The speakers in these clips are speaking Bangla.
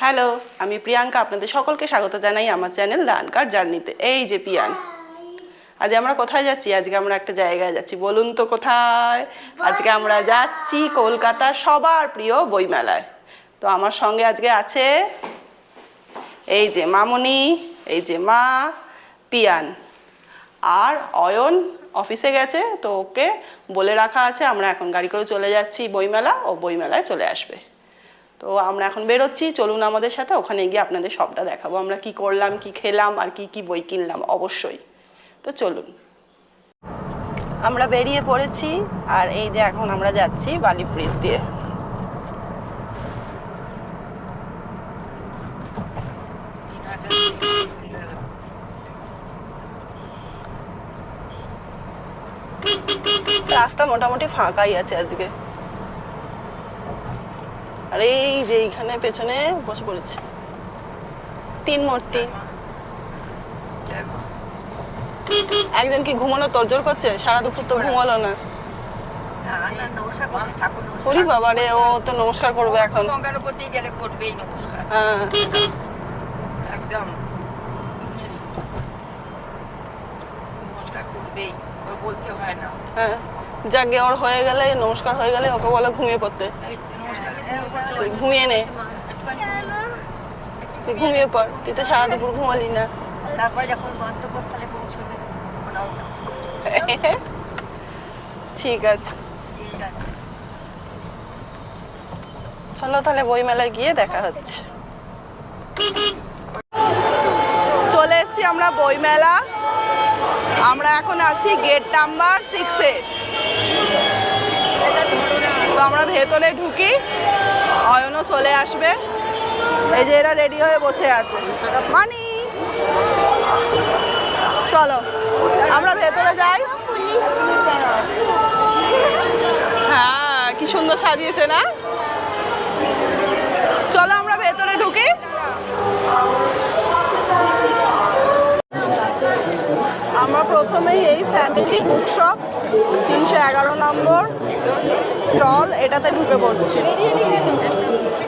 হ্যালো, আমি প্রিয়াঙ্কা, আপনাদের সকলকে স্বাগত জানাই আমার চ্যানেল দ্য আনকার জার্নিতে। এই যে পিয়ান, আজ আমরা কোথায় যাচ্ছি? আজকে আমরা একটা জায়গায় যাচ্ছি। বলুন তো কোথায়? আজকে আমরা যাচ্ছি কলকাতার সবার প্রিয় বইমেলায়। তো আমার সঙ্গে আজকে আছে এই যে মামনি, এই যে মা, পিয়ান। আর অয়ন অফিসে গেছে, তো ওকে বলে রাখা আছে, আমরা এখন গাড়ি করে চলে যাচ্ছি বইমেলা, ও বইমেলায় চলে আসবে। তো আমরা এখন বেরোচ্ছি, চলুন আমাদের সাথে, ওখানে গিয়ে আপনাদের সবটা দেখাবো। আমরা কি করলাম, কি খেলাম, আর কি কি বই কিনলাম, অবশ্যই। তো চলুন। আমরা বেরিয়ে পড়েছি, আর এই যে এখন আমরা যাচ্ছি বালি ব্রিজ দিয়ে। রাস্তা মোটামুটি ফাঁকাই আছে আজকে। আর এই যে এইখানে পেছনে বসে পড়েছে। তিন মূর্তি। একজন কি ঘুমানো তরজোর করছে সারা দুপুর তো ঘুমালো না। ওরি বাবা রে ও তো নমস্কার করবে এখন। গঙ্গার উপর দিয়ে গেলে করবেই নমস্কার হ্যাঁ। একদম। নমস্কার করবেই ওর বলতে হয় না। হ্যাঁ। যাকে ওর হয়ে গেলে নমস্কার হয়ে গেলে ওকে বলে ঘুমিয়ে পড়তে। তুই ঘুমিয়ে নে। তুই ঘুমিয়ে পড় তুই তো সারা দুপুর ঘুমালি না। তারপরে যখন গন্তব্যস্থলে পৌঁছবে ঠিক আছে। ঠিক আছে। চলো তাহলে বইমেলায় গিয়ে দেখা হচ্ছে। চলে এসেছি আমরা বইমেলা। আমরা এখন আছি গেট নাম্বার সিক্সে তো আমরা ভেতরে ঢুকি। অয়নও চলে আসবে। এই যে এরা রেডি হয়ে বসে আছে। মানি! চলো, আমরা ভেতরে যাই। হ্যাঁ কি সুন্দর সাজিয়েছে না? চলো আমরা ভেতরে ঢুকি। আমরা প্রথমেই এই ফ্যামিলি বুকশপ তিনশো এগারো নম্বর স্টল এটাতে ঢুকে পড়ছি।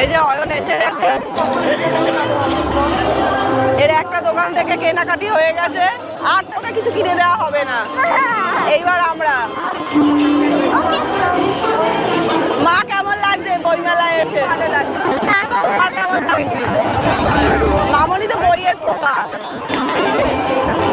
এই যে অয়ন এসে এর একটা দোকান থেকে কেনাকাটি হয়ে গেছে। আর তোকে কিছু কিনে দেওয়া হবে না। এইবার আমরা। মা কেমন লাগছে বইমেলায় এসে। মামনি তো বইয়ের পোকা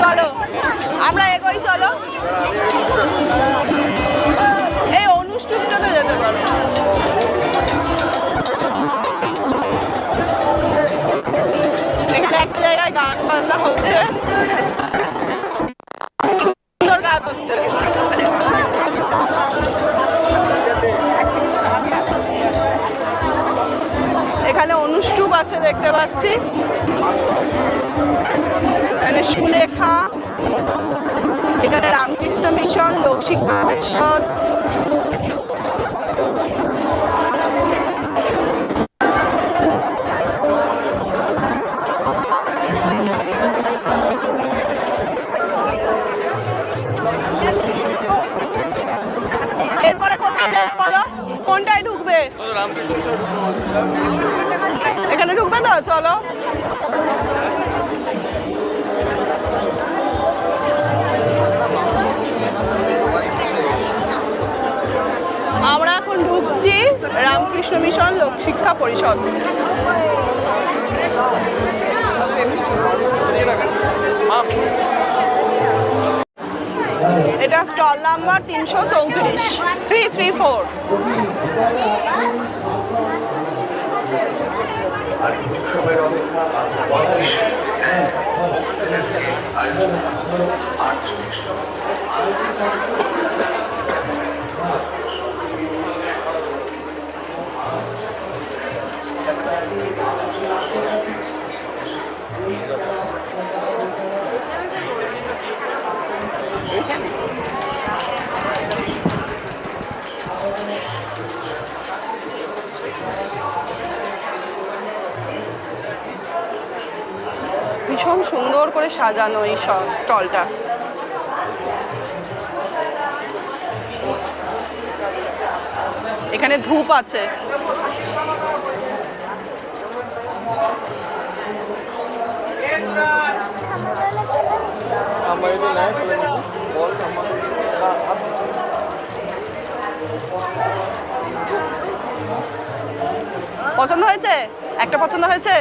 চলো, আমরা এগোই, চলো। এই অনুষ্ঠানটাতে যেতে পারো। একটা জায়গায় গান বাজনা হচ্ছে। সুন্দর গান হচ্ছে। আছে, দেখতে পাচ্ছি। এখানে সুলেখা, এখানে রামকৃষ্ণ মিশন লোকশিক্ষা পরিষদ এরপরে কোথায় বলো? কোনটায় ঢুকবে? ঢুকবে। তো চলো। আমরা এখন ঢুকছি রামকৃষ্ণ মিশন লোক শিক্ষা পরিষদ। এটা স্টল নাম্বার তিনশো চৌত্রিশ থ্রি থ্রি ফোর আর উৎসবের অপেক্ষা আজ পঁয়ত্রিশ হ্যাঁ অক্সিজেন আয়োজন আটচল্লিশ করে সাজানো এই স্টলটা। এখানে ধূপ আছে। পছন্দ হয়েছে? একটা পছন্দ হয়েছে?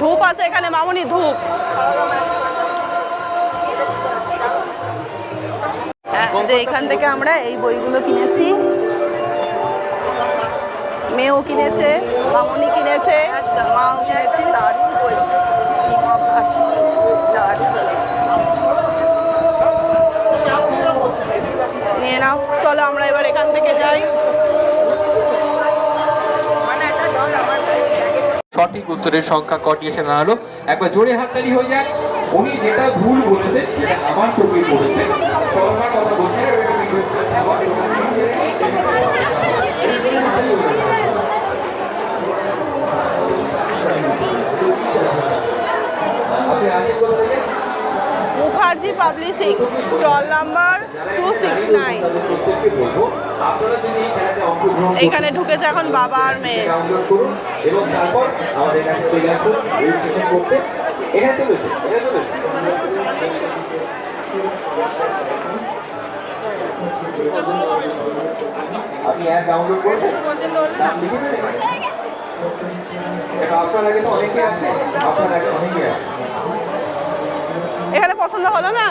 ধূপ আছে এখানে মামনি ধূপ। হ্যাঁ, যে এখান থেকে আমরা এই বইগুলো কিনেছি। মেয়েও কিনেছে মামনি কিনেছে মাও কিনেছে। দারুণ বই। দারুণ। নাও, চলো আমরা এবার এখান থেকে যাই। সঠিক উত্তরের সংখ্যা কটি এসে দাঁড়াল একবার জোরে হাততালি হয়ে যায় উনি যেটা ভুল বলেছেন আমার চোখে পড়েছে। সবার কথা বলছেন Mukherjee publishing stall number two six nine এখানে ঢুকেছে এখন বাবা আর মেয়ে। আপনি অ্যাপ ডাউনলোড করেছেন? আপনার আগে তো অনেকে আছে আপনার আগে অনেকে আছে এখানে পছন্দ হলো না?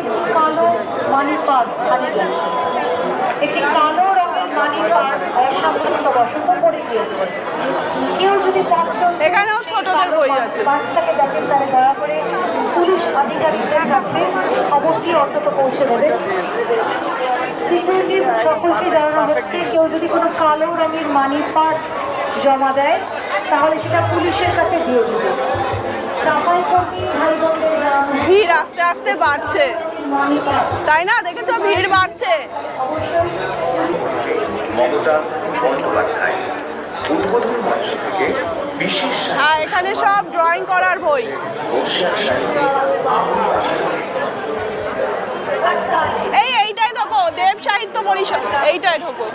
একটি কালো মানি পার্স একটি কালো রঙের মানি পার্স অসাবধানত বসত পড়ে গিয়েছে। কেউ যদি এখানেও ছোটদের বই আছে। পাঁচটাকে দেখেন তারা দয়া করে পুলিশ আধিকারিকদের কাছে খবরটি অন্তত পৌঁছে দেবে। সিকিউরিটি সকলকে জানানো হচ্ছে কেউ যদি কোনো কালো রঙের মানি পার্স জমা দেয় তাহলে সেটা পুলিশের কাছে দিয়ে দিবে। ভিড় আস্তে আস্তে বাড়ছে। তাই না? দেখেছ? ভিড় বাড়ছে। মমতা বন্দ্যোপাধ্যায় উদ্বোধন মঞ্চ থেকে আর এখানে সব ড্রয়িং করার বই। এই এইটাই ঢোকো দেব সাহিত্য পরিষদ এইটাই ঢোকো।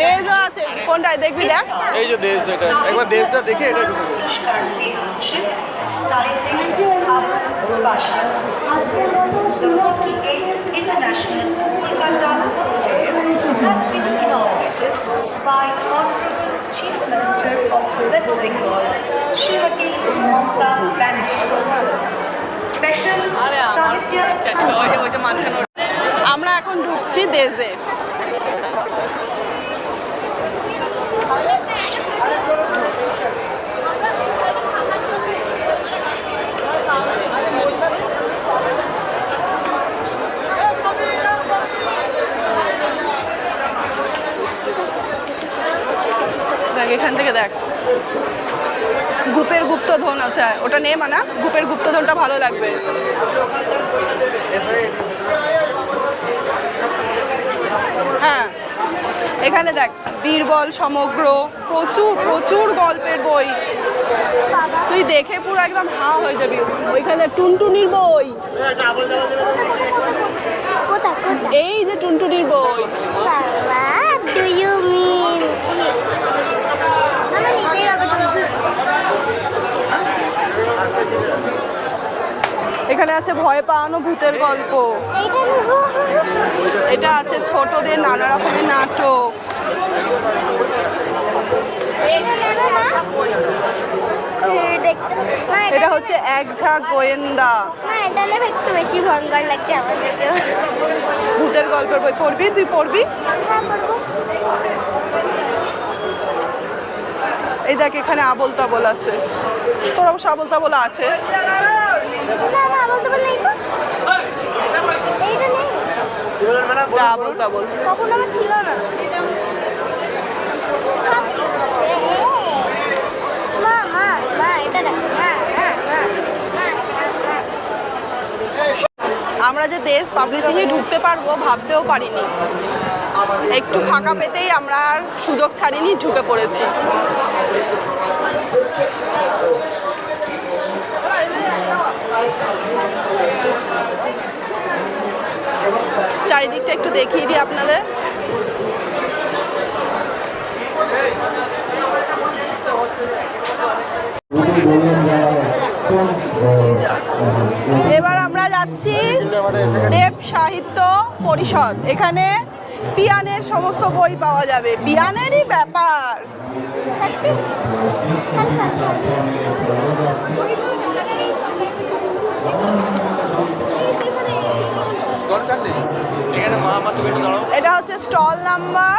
দেশও আছে। কোনটায় দেখবি দেখ। এই যে দেশ এটা একবার দেশটা দেখে এটা ঢুকে। has been inaugurated by Honorable Chief Minister of West Bengal, Shrimati Mamata Banerjee. Special Sahitya আমরা এখন ঢুকছি দেশে এখান থেকে দেখ। গুপের গুপ্তধন আছে ওটা নে মানা গুপের গুপ্তধনটা ভালো লাগবে। হ্যাঁ এখানে দেখ বীরবল সমগ্র প্রচুর প্রচুর গল্পের বই। তুই দেখে পুরো একদম হা হয়ে যাবি। ওইখানে টুনটুনির বই। এই যে টুনটুনির বই। এখানে আছে ভয় পাওয়ানো ভূতের গল্প। এটা আছে ছোটদের নানা রকমের নাটক। এটা হচ্ছে এক ঝাঁক গোয়েন্দা। একটু ভূতের গল্পের বই পড়বি? তুই পড়বি? এই দেখ, এখানে আবল তাবল আছে। তোর অবশ্য আবল তাবল আছে না, মা, বলতে বল নেই তো। এইটা নেই। এটা আবল কখন আমার ছিল না। মা মা মা এটা দেখ। মা মা মা মা মা আমরা যে দেশ পাবলিসিং এ ঢুকতে পারব ভাবতেও পারিনি। একটু ফাঁকা পেতেই আমরা আর সুযোগ ছাড়িনি ঢুকে পড়েছি। একটু দেখিয়ে দিই আপনাদের। এবার আমরা যাচ্ছি দেব সাহিত্য পরিষদ। এখানে পিয়ানের সমস্ত বই পাওয়া যাবে। পিয়ানেরই ব্যাপার। দরকার নেই। এটা হচ্ছে stall number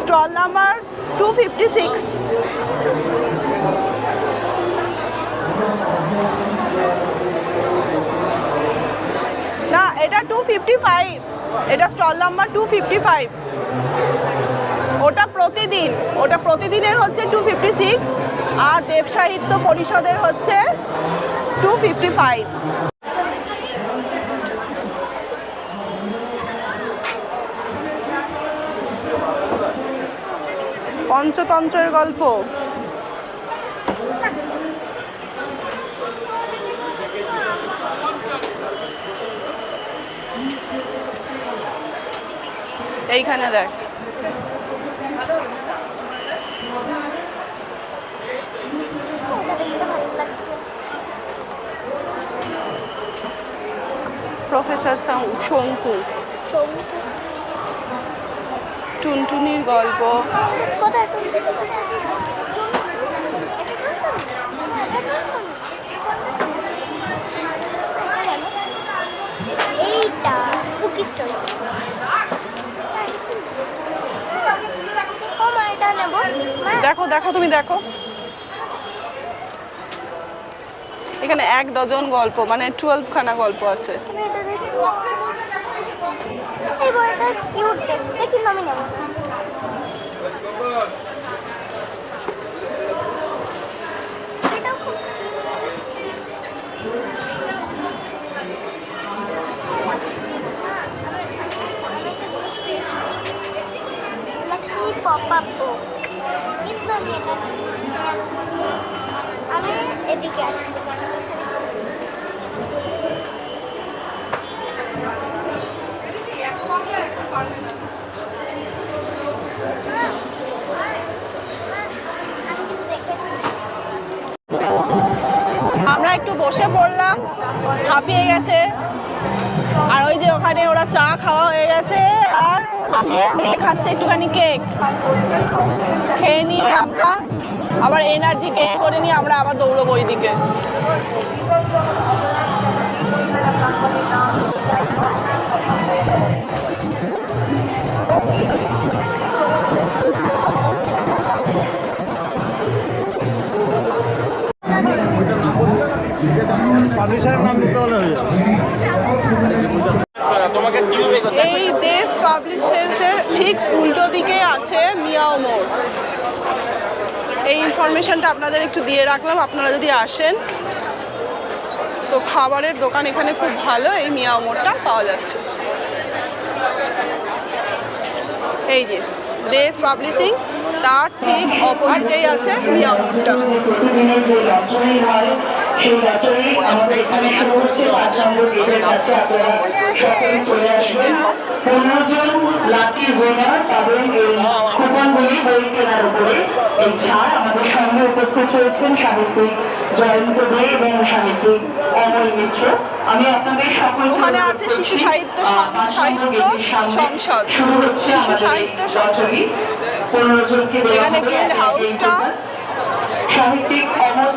stall number two fifty six না, এটা টু ফিফটি ফাইভ এটা stall number two fifty five ওটা প্রতিদিন, ওটা প্রতিদিনের হচ্ছে টু ফিফটি সিক্স আর দেব সাহিত্য পরিষদের হচ্ছে টু ফিফটি ফাইভ পঞ্চতন্ত্রের গল্প। এইখানে দেখ। প্রফেসর শঙ্কু। টুনটুনির গল্প। মা দেখো দেখো তুমি দেখো। এখানে এক ডজন গল্প মানে টুয়েলভ খানা গল্প আছে। এই বইটা কিউট। দেখতে কিন্তু আমি নেব। না। এটাও খুব লক্ষ্মী পপ আপ বুক কিন্তু আমি এটা আমি এদিকে আসব আমরা একটু বসে পড়লাম, হাঁপিয়ে গেছে। আর ওই যে ওখানে ওরা চা খাওয়া হয়ে গেছে, আর খাচ্ছে একটুখানি কেক। খেয়ে নিয়ে আমরা আবার এনার্জি গেইন করে নিয়ে আমরা আবার দৌড়বো ওই দিকে তোমাকে ইনফরমেশনটা আপনাদের একটু দিয়ে রাখলাম, আপনারা যদি আসেন। তো খাবারের দোকান এখানে খুব ভালো, এই মিয়া মোড়টা পাওয়া যাচ্ছে। এই যে, দেশ পাবলিশিং তার ঠিক অপোজিটেই আছে মিয়া মোড়টা প্রতিদিনের যে রচনাই সেই লটারি আমাদের এখানে শুরু হচ্ছে পাঁচ নম্বর গেটের কাছে আপনারা সকলে চলে আসবেন পনেরো জন লাকি উইনার পাবেন এই কুপনগুলি বই কেনার উপরে এই ছাড় আমাদের সঙ্গে উপস্থিত হয়েছেন সাহিত্যিক জয়ন্ত দে এবং সাহিত্যিক অমল মিত্র আমি আপনাদের সকলকে ওখানে আছে শিশু সাহিত্য সাহিত্য সংসদ। শুরু হচ্ছে শিশু সাহিত্য সংসদ। পনেরো জনকে দেওয়া হবে guild এক house-টা। একজন সাহিত্যিক অমল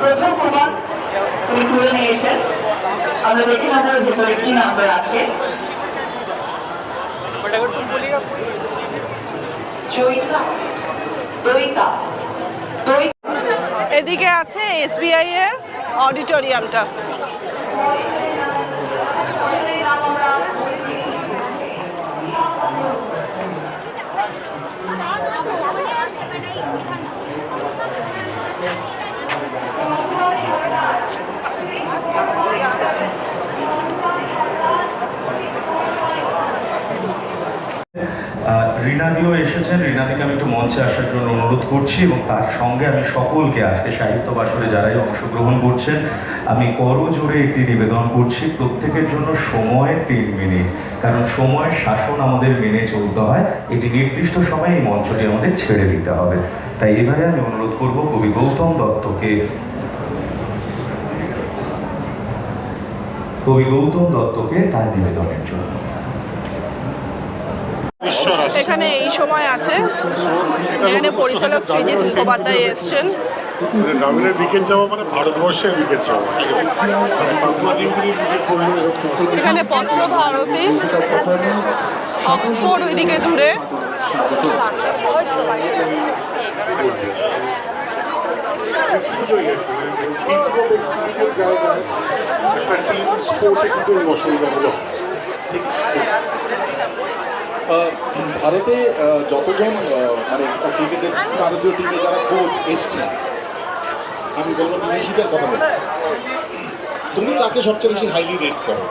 প্রথম তুলে নিয়েছেন। আমরা দেখি ভেতরে কি নাম্বার আছে। এদিকে আছে এসবিআই এর অডিটোরিয়ামটা রিনাদিও এসেছেন। রিনাদিকে আমি একটু মঞ্চে আসার জন্য অনুরোধ করছি এবং তার সঙ্গে আমি সকলকে আজকে সাহিত্য বাসরে যারাই অংশগ্রহণ করছেন, আমি করজোরে একটি নিবেদন করছি, প্রত্যেকের জন্য সময় তিন মিনিট। কারণ সময়ের শাসন আমাদের মেনে চলতে হয় এটি নির্দিষ্ট সময়ে এই মঞ্চটি আমাদের ছেড়ে দিতে হবে। তাই এবারে আমি অনুরোধ করব কবি গৌতম দত্তকে। কবি গৌতম দত্তকে তার নিবেদনের জন্য। এখানে এই সময় আছে। এখানে পরিচালক সৃজিত মুখোপাধ্যায় এসছেন। মানে উইকেট যাওয়া মানে ভারতবর্ষের উইকেট যাওয়া। মানে। এখানে পত্র ভারতী অক্সফোর্ড ওইদিকে দূরে। একটু টিম স্পোর্টে কিন্তু এই অসুবিধাগুলো ঠিক আছে? ভারতে যতজন মানে ক্রিকেটের ভারতীয় টিমে যারা কোচ এসছে। আমি বলব বিদেশিদের কথা বলব। তুমি কাকে সবচেয়ে বেশি হাইলি রেট করো?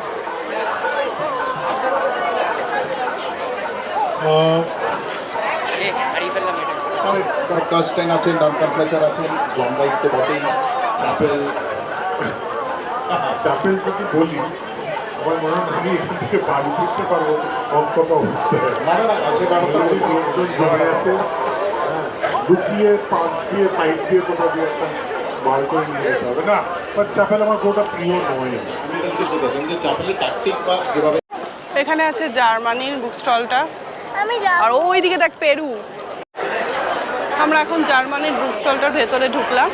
কাস্টেন আছেন ডানকান ফ্লেচার আছেন জন রাইট তো বটেই চ্যাপেল চাপেল যদি বলি আমার মনে হয় আমি এখান থেকে বাড়ি ফিরতে পারব অঙ্কত অবস্থায়। না না না সে ব্যবস্থা ওই করতে হবে। লোকজন জমে আছে। লুকিয়ে পাশ দিয়ে সাইড দিয়ে কোথাও দিয়ে একটা বার করে নিয়ে যেতে হবে না? বাট চাপেল আমার গোটা প্রিয় নয়। যে ট্যাকটিক বা যেভাবে এখানে আছে জার্মানির বুক স্টলটা আমি যাব। আর ওইদিকে দেখ পেরু। আমরা এখন জার্মানির বুক স্টলটার ভেতরে ঢুকলাম।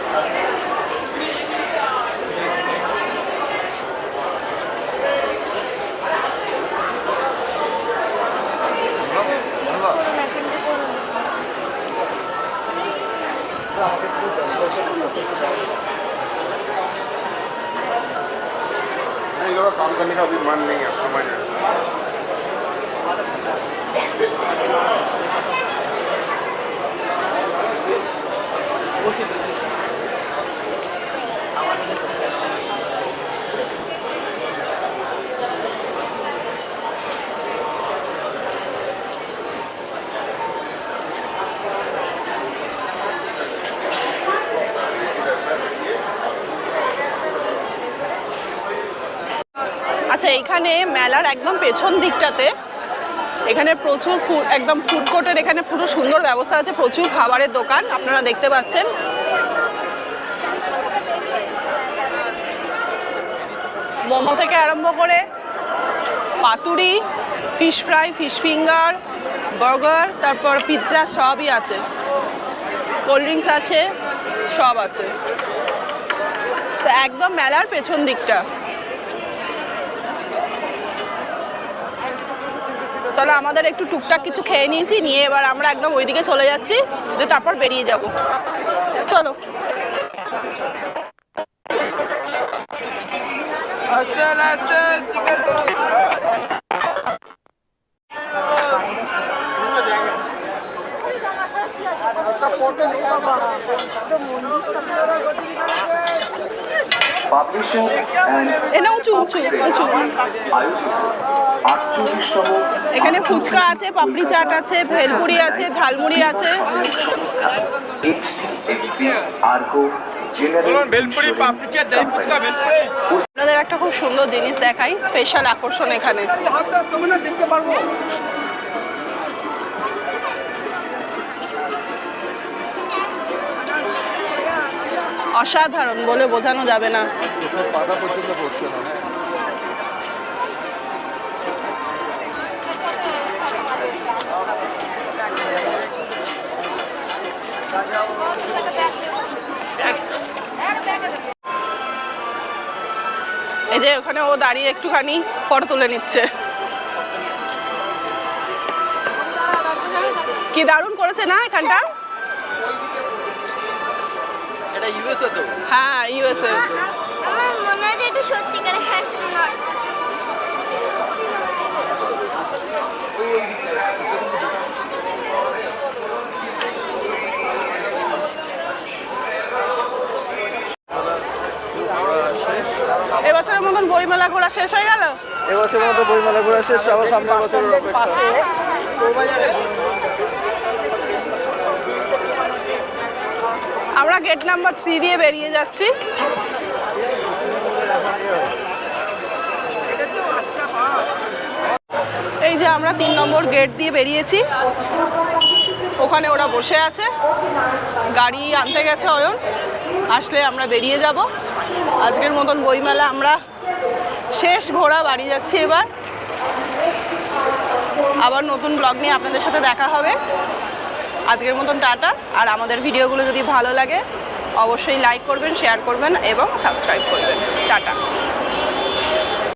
काम करने का अभी मन नहीं है समझ रहे এখানে মেলার একদম পেছন দিকটাতে এখানে প্রচুর ফুড একদম ফুড কোর্টের এখানে পুরো সুন্দর ব্যবস্থা আছে, প্রচুর খাবারের দোকান, আপনারা দেখতে পাচ্ছেন। মোমো থেকে আরম্ভ করে পাতুরি fish fry fish finger burger তারপর পিৎজা সবই আছে। কোল্ড ড্রিঙ্কস আছে, সব আছে। তো একদম মেলার পেছন দিকটা। চলো আমাদের একটু টুকটাক কিছু খেয়ে নিয়েছি, নিয়ে এবার আমরা একদম ওইদিকে চলে যাচ্ছি, দিয়ে তারপর বেরিয়ে যাব। চলো। আসল এটা উঁচু উঁচু উঁচু। এখানে ফুচকা আছে পাপড়ি চাট আছে ভেলপুরি আছে ঝালমুড়ি আছে। আপনাদের একটা খুব সুন্দর জিনিস দেখাই স্পেশাল আকর্ষণ এখানে। দেখতে পারব অসাধারণ বলে বোঝানো যাবে না। এই যে ওখানে ও দাঁড়িয়ে একটুখানি ফটো তুলে নিচ্ছে। কি দারুণ করেছে না এখানটা? এটা ইউএসএ তো? হ্যাঁ ইউএসএ আমার মনে হয় যে এটা সত্যিকারের অ্যাস্ট্রোনট এবছরের মতন বইমেলা ঘোরা শেষ হয়ে গেল? এবছরের মতো বইমেলা ঘোরা শেষ আবার সামনের বছরের আমরা গেট নাম্বার থ্রি দিয়ে বেরিয়ে যাচ্ছি। এই যে আমরা তিন নম্বর গেট দিয়ে বেরিয়েছি। ওখানে ওরা বসে আছে। গাড়ি আনতে গেছে অয়ন। আসলে আমরা বেরিয়ে যাব। আজকের মতন বইমেলা আমরা শেষ ঘোরা বাড়ি যাচ্ছি এবার। আবার নতুন ব্লগ নিয়ে আপনাদের সাথে দেখা হবে। আজকের মতন টাটা। আর আমাদের ভিডিওগুলো যদি ভালো লাগে, অবশ্যই লাইক করবেন শেয়ার করবেন এবং সাবস্ক্রাইব করবেন। টাটা।